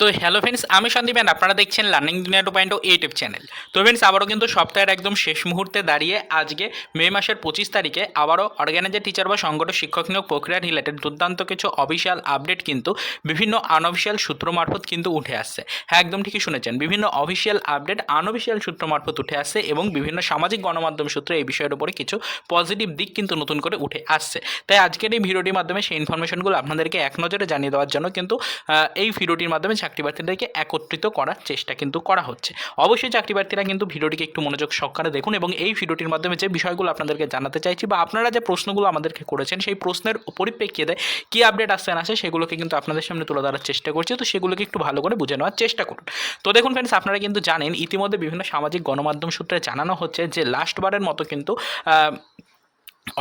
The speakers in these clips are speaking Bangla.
তো হ্যালো ফ্রেন্ডস আমি সন্দীপ আপনারা দেখছেন learning Duniya two point o YouTube channel তো ফ্রেন্ডস আবারও কিন্তু সপ্তাহের একদম শেষ মুহূর্তে দাঁড়িয়ে আজকে মে মাসের পঁচিশ তারিখে আবারও অর্গানাইজার টিচার বা সংগঠন শিক্ষক নিয়োগ প্রক্রিয়া রিলেটেড দুর্দান্ত কিছু অফিসিয়াল আপডেট কিন্তু বিভিন্ন আনঅফিসিয়াল সূত্র মারফত কিন্তু উঠে আসছে। হ্যাঁ একদম ঠিকই শুনেছেন। বিভিন্ন অফিসিয়াল আপডেট আনঅফিসিয়াল সূত্র মারফত উঠে আসছে এবং বিভিন্ন সামাজিক গণমাধ্যম সূত্রে এই বিষয়ের উপরে কিছু পজিটিভ দিক কিন্তু নতুন করে উঠে আসছে। তাই আজকের এই ভিডিওটির মাধ্যমে সেই ইনফরমেশনগুলো আপনাদেরকে এক নজরে জানিয়ে দেওয়ার জন্য কিন্তু এই ভিডিওটির মাধ্যমে চাকরি প্রার্থীদেরকে একত্রিত করার চেষ্টা কিন্তু করা হচ্ছে। অবশ্যই চাকরি প্রার্থীরা কিন্তু ভিডিওটিকে একটু মনোযোগ সহকারে দেখুন এবং এই ভিডিওটির মাধ্যমে যে বিষয়গুলো আপনাদেরকে জানাতে চাইছি বা আপনারা যে প্রশ্নগুলো আমাদেরকে করেছেন, সেই প্রশ্নের পরিপ্রেক্ষিতে কী আপডেট আসছে না আসে সেগুলোকে কিন্তু আপনাদের সামনে তুলে ধরার চেষ্টা করছি। তো সেগুলোকে একটু ভালো করে বুঝে নেওয়ার চেষ্টা করুন। তো দেখুন ফ্রেন্ডস আপনারা কিন্তু জানেন, ইতিমধ্যে বিভিন্ন সামাজিক গণমাধ্যম সূত্রে জানানো হচ্ছে যে লাস্টবারের মতো কিন্তু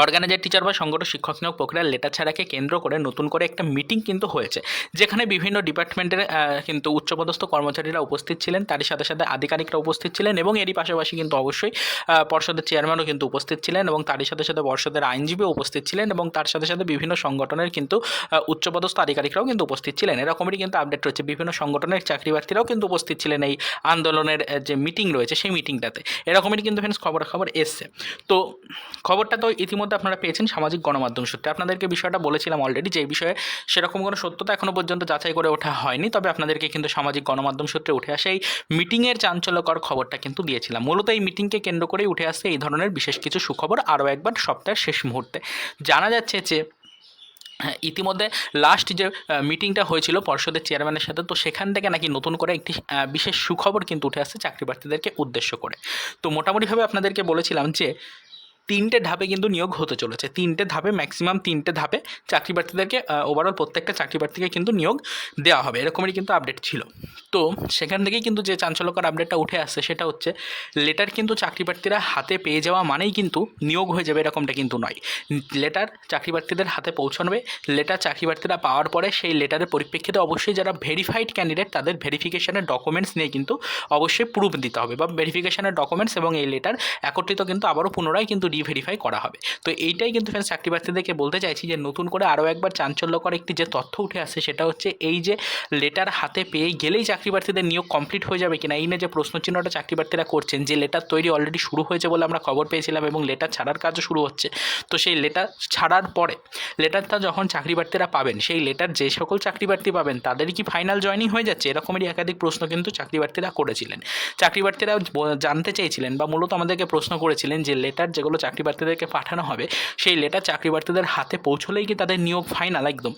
অর্গানাইজার, টিচার বা সংগঠন, শিক্ষক নিয়োগ প্রক্রিয়ার লেটার ছাড়াকে কেন্দ্র করে নতুন করে একটা মিটিং কিন্তু হয়েছে, যেখানে বিভিন্ন ডিপার্টমেন্টের কিন্তু উচ্চপদস্থ কর্মচারীরা উপস্থিত ছিলেন, তারই সাথে সাথে আধিকারিকরা উপস্থিত ছিলেন এবং এরই পাশাপাশি কিন্তু অবশ্যই পর্ষদের চেয়ারম্যানও কিন্তু উপস্থিত ছিলেন এবং তারই সাথে সাথে পর্ষদের আইনজীবীও উপস্থিত ছিলেন এবং তার সাথে সাথে বিভিন্ন সংগঠনের কিন্তু উচ্চপদস্থ আধিকারিকরাও কিন্তু উপস্থিত ছিলেন। এরকমই কিন্তু আপডেট রয়েছে। বিভিন্ন সংগঠনের চাকরি প্রার্থীরাও কিন্তু উপস্থিত ছিলেন এই আন্দোলনের যে মিটিং রয়েছে সেই মিটিংটাতে। এরকমই কিন্তু ফ্রেন্ডস খবরাখবর এসছে। তো খবরটা তো ইতিমধ্যে আপনারা পেয়েছেন সামাজিক গণমাধ্যম সূত্রে। আপনাদেরকে বিষয়টা বলেছিলাম অলরেডি যে বিষয়ে সেরকম কোনো সত্যতা এখনও পর্যন্ত যাচাই করে ওঠা হয়নি, তবে আপনাদেরকে কিন্তু সামাজিক গণমাধ্যম সূত্রে উঠে আসে এই মিটিংয়ের চাঞ্চল্যকর খবরটা কিন্তু দিয়েছিলাম। মূলত এই মিটিংকে কেন্দ্র করেই উঠে আসছে এই ধরনের বিশেষ কিছু সুখবর আরও একবার সপ্তাহের শেষ মুহূর্তে। জানা যাচ্ছে যে, ইতিমধ্যে লাস্ট যে মিটিংটা হয়েছিল পর্ষদের চেয়ারম্যানের সাথে, তো সেখান থেকে নাকি নতুন করে একটি বিশেষ সুখবর কিন্তু উঠে আসছে চাকরি প্রার্থীদেরকে উদ্দেশ্য করে। তো মোটামুটিভাবে আপনাদেরকে বলেছিলাম যে তিনটে ধাপে কিন্তু নিয়োগ হতে চলেছে। তিনটে ধাপে ম্যাক্সিমাম তিনটে ধাপে চাকরি প্রার্থীদেরকে ওভারঅল প্রত্যেকটা চাকরি প্রার্থীকে কিন্তু নিয়োগ দেওয়া হবে। এরকমই কিন্তু আপডেট ছিল। তো সেখান থেকেই কিন্তু যে চাঞ্চল্যকর আপডেটটা উঠে আসছে সেটা হচ্ছে লেটার কিন্তু চাকরি প্রার্থীরা হাতে পেয়ে যাওয়া মানেই কিন্তু নিয়োগ হয়ে যাবে এরকমটা কিন্তু নয়। লেটার চাকরি প্রার্থীদের হাতে পৌঁছাবে লেটার চাকরি প্রার্থীরা পাওয়ার পরে সেই লেটারের পরিপ্রেক্ষিতে অবশ্যই যারা ভেরিফাইড ক্যান্ডিডেট তাদের ভেরিফিকেশনের ডকুমেন্টস নিয়ে কিন্তু অবশ্যই প্রুফ দিতে হবে। বা ভেরিফিকেশনের ডকুমেন্টস এবং এই লেটার একত্রিত কিন্তু আবারও পুনরায় কিন্তু রিভেরিফাই করা হবে। তো এইটাই কিন্তু ফ্রেন্ডস চাকরি প্রার্থীদেরকে বলতে চাইছি যে নতুন করে আরও একবার চাঞ্চল্যকর একটি যে তথ্য উঠে আসছে সেটা হচ্ছে এই যে লেটার হাতে পেয়ে গেলেই চাকরি প্রার্থীদের নিয়োগ কমপ্লিট হয়ে যাবে কিনা, এই নিয়ে যে প্রশ্নচিহ্নটা চাকরি প্রার্থীরা করছেন, যে লেটার তৈরি অলরেডি শুরু হয়েছে বলে আমরা খবর পেয়েছিলাম এবং লেটার ছাড়ার কাজও শুরু হচ্ছে। তো সেই লেটার ছাড়ার পরে লেটারটা যখন চাকরি প্রার্থীরা পাবেন, সেই লেটার যে সকল চাকরি প্রার্থী পাবেন, তাদেরই কি ফাইনাল জয়নিং হয়ে যাচ্ছে? এরকমেরই একাধিক প্রশ্ন কিন্তু চাকরি প্রার্থীরা করেছিলেন। চাকরি প্রার্থীরা জানতে চেয়েছিলেন বা মূলত আমাদেরকে প্রশ্ন করেছিলেন যে লেটার যেগুলো চাকরি প্রার্থীদেরকে পাঠানো হবে, সেই লেটার চাকরি প্রার্থীদের হাতে পৌঁছলেই কি তাদের নিয়োগ ফাইনাল একদম।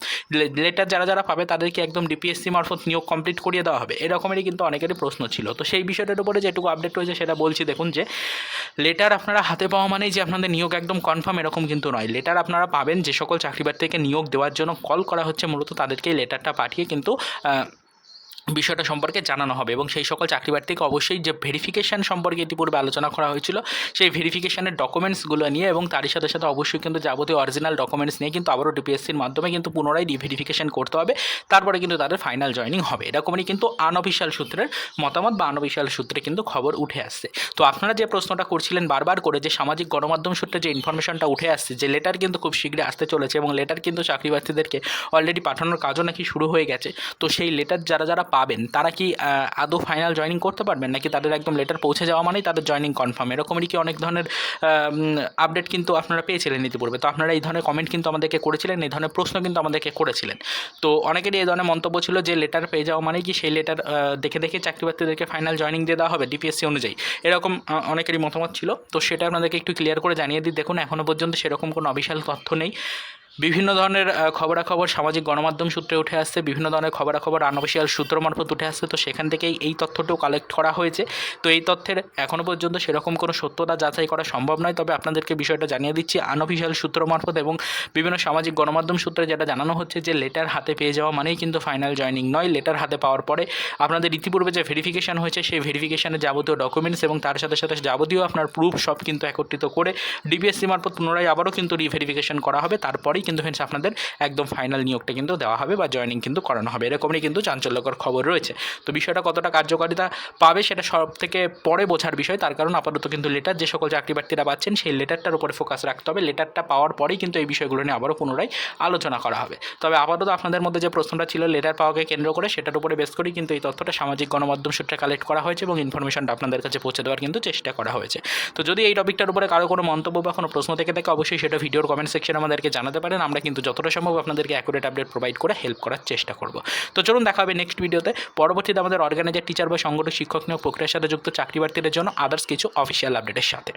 লেটার যারা যারা পাবে তাদেরকে একদম ডিপিএসসি মারফত নিয়োগ কমপ্লিট করিয়ে দেওয়া হবে। এরকমেরই কিন্তু অনেকেরই প্রশ্ন ছিল। তো সেই বিষয়টার উপরে যেটুকু আপডেট রয়েছে সেটা বলছি। দেখুন যে লেটার আপনারা হাতে পাওয়া মানেই যে আপনাদের নিয়োগ একদম কনফার্ম এরকম কিন্তু নয়। লেটার আপনারা পাবেন যে সকল চাকরি প্রার্থীকে নিয়োগ দেওয়ার জন্য কল করা হচ্ছে। মূলত তাদেরকে এই লেটারটা পাঠিয়ে কিন্তু বিষয়টা সম্পর্কে জানানো হবে এবং সেই সকল চাকরি প্রার্থীকে অবশ্যই যে ভেরিফিকেশান সম্পর্কে ইতিপূর্বে আলোচনা করা হয়েছিল, সেই ভেরিফিকেশানের ডকুমেন্টসগুলো নিয়ে এবং তারই সাথে সাথে অবশ্যই কিন্তু যাবতীয় অরিজিনাল ডকুমেন্টস নিয়ে কিন্তু আবারও ডিপিএসসির মাধ্যমে কিন্তু পুনরায় রিভেরিফিকেশান করতে হবে। তারপরে কিন্তু তাদের ফাইনাল জয়নিং হবে। এরকমই কিন্তু আনঅফিসিয়াল সূত্রের মতামত বা আনঅফিসিয়াল সূত্রে কিন্তু খবর উঠে আসছে। তো আপনারা যে প্রশ্নটা করছিলেন বারবার করে যে সামাজিক গণমাধ্যম সূত্রে যে ইনফরমেশনটা উঠে আসছে, যে লেটার কিন্তু খুব শীঘ্রই আসতে চলেছে এবং লেটার কিন্তু চাকরি প্রার্থীদেরকে অলরেডি পাঠানোর কাজও নাকি শুরু হয়ে গেছে, তো সেই লেটার যারা যারা পাবেন। তারা কি আদৌ ফাইনাল জয়নিং করতে পারবেন? নাকি তাদের একদম লেটার পৌঁছে যাওয়া মানেই তাদের জয়নিং কনফার্ম এরকমই কি অনেক ধরনের আপডেট কিন্তু আপনারা পেয়েছিলেন ইতিপূর্বে। তো আপনারা এই ধরনের কমেন্ট কিন্তু আমাদেরকে করেছিলেন, এই ধরনের প্রশ্ন কিন্তু আমাদেরকে করেছিলেন। তো অনেকেরই এই ধরনের মন্তব্য ছিল যে লেটার পেয়ে যাওয়া মানে কি সেই লেটার দেখে দেখে চাকরি প্রার্থীদেরকে ফাইনাল জয়নিং দিয়ে দেওয়া হবে ডিপিএসসি অনুযায়ী। এরকম অনেকেরই মতামত ছিল। তো সেটা আপনাদেরকে একটু ক্লিয়ার করে জানিয়ে দিই। দেখুন এখনও পর্যন্ত সেরকম কোনো অফিসিয়াল তথ্য নেই। বিভিন্ন ধরনের খবরাখবর, সামাজিক গণমাধ্যম সূত্রে উঠে আসছে, বিভিন্ন ধরনের খবরাখবর আনঅফিসিয়াল সূত্র মারফত উঠে আসছে। তো সেখান থেকেই এই তথ্যটিও কালেক্ট করা হয়েছে। তো এই তথ্যের এখনও পর্যন্ত সেরকম কোনো সত্যতা যাচাই করা সম্ভব নয়। তবে আপনাদেরকে বিষয়টা জানিয়ে দিচ্ছি আনঅফিসিয়াল সূত্র মারফত এবং বিভিন্ন সামাজিক গণমাধ্যম সূত্রে যেটা জানানো হচ্ছে যে লেটার হাতে পেয়ে যাওয়া মানেই কিন্তু ফাইনাল জয়নিং নয়। লেটার হাতে পাওয়ার পরে আপনাদের ইতিপূর্বে যে ভেরিফিকেশন হয়েছে, সেই ভেরিফিকেশনের যাবতীয় ডকুমেন্টস এবং তার সাথে সাথে যাবতীয় আপনার প্রুফ সব কিন্তু একত্রিত করে ডিপিএসসি মারফত পুনরায় আবারও কিন্তু রিভেরিফিকেশন করা হবে। তারপরেই কিন্তু ফ্রেন্ডস আপনাদের একদম ফাইনাল নিয়োগটা কিন্তু দেওয়া হবে বা জয়েনিং কিন্তু করানো হবে। এরকমই কিন্তু চাঞ্চল্যকর খবর রয়েছে। তো বিষয়টা কতটা কার্যকারিতা পাবে সেটা সব থেকে পরে বোঝার বিষয়। তার কারণ আপাতত কিন্তু লেটার যে সকল চাকরি প্রার্থীরা পাচ্ছেন, সেই লেটারটার উপরে ফোকাস রাখতে হবে। লেটারটা পাওয়ার পরেই কিন্তু এই বিষয়গুলো নিয়ে আবারও পুনরায় আলোচনা করা হবে। তবে আপাতত আপনাদের মধ্যে যে প্রশ্নটা ছিল লেটার পাওয়াকে কেন্দ্র করে, সেটার উপরে বেস করেই কিন্তু এই তথ্যটা সামাজিক গণমাধ্যম সূত্রে কালেক্ট করা হয়েছে এবং ইনফরমেশনটা আপনাদের কাছে পৌঁছে দেওয়ার কিন্তু চেষ্টা করা হয়েছে। তো যদি এই টপিকটার উপরে কারও কোনো মন্তব্য বা কোনো প্রশ্ন থেকে থাকে, অবশ্যই সেটা ভিডিওর কমেন্ট সেকশনে আমাদেরকে জানাতে পারেন। আমরা কিন্তু যতটা সম্ভব আপনাদেরকে অ্যাকুরেট আপডেট প্রোভাইড করে হেল্প করার চেষ্টা করব। তো চলুন দেখা হবে নেক্সট ভিডিওতে পরবর্তীতে আমাদের অর্গানাইজার টিচার বা সংগঠন শিক্ষক নিয়োগ প্রক্রিয়ার সাথে যুক্ত চাকরি প্রার্থীদের জন্য আদার্স কিছু অফিসিয়াল আপডেটের সাথে।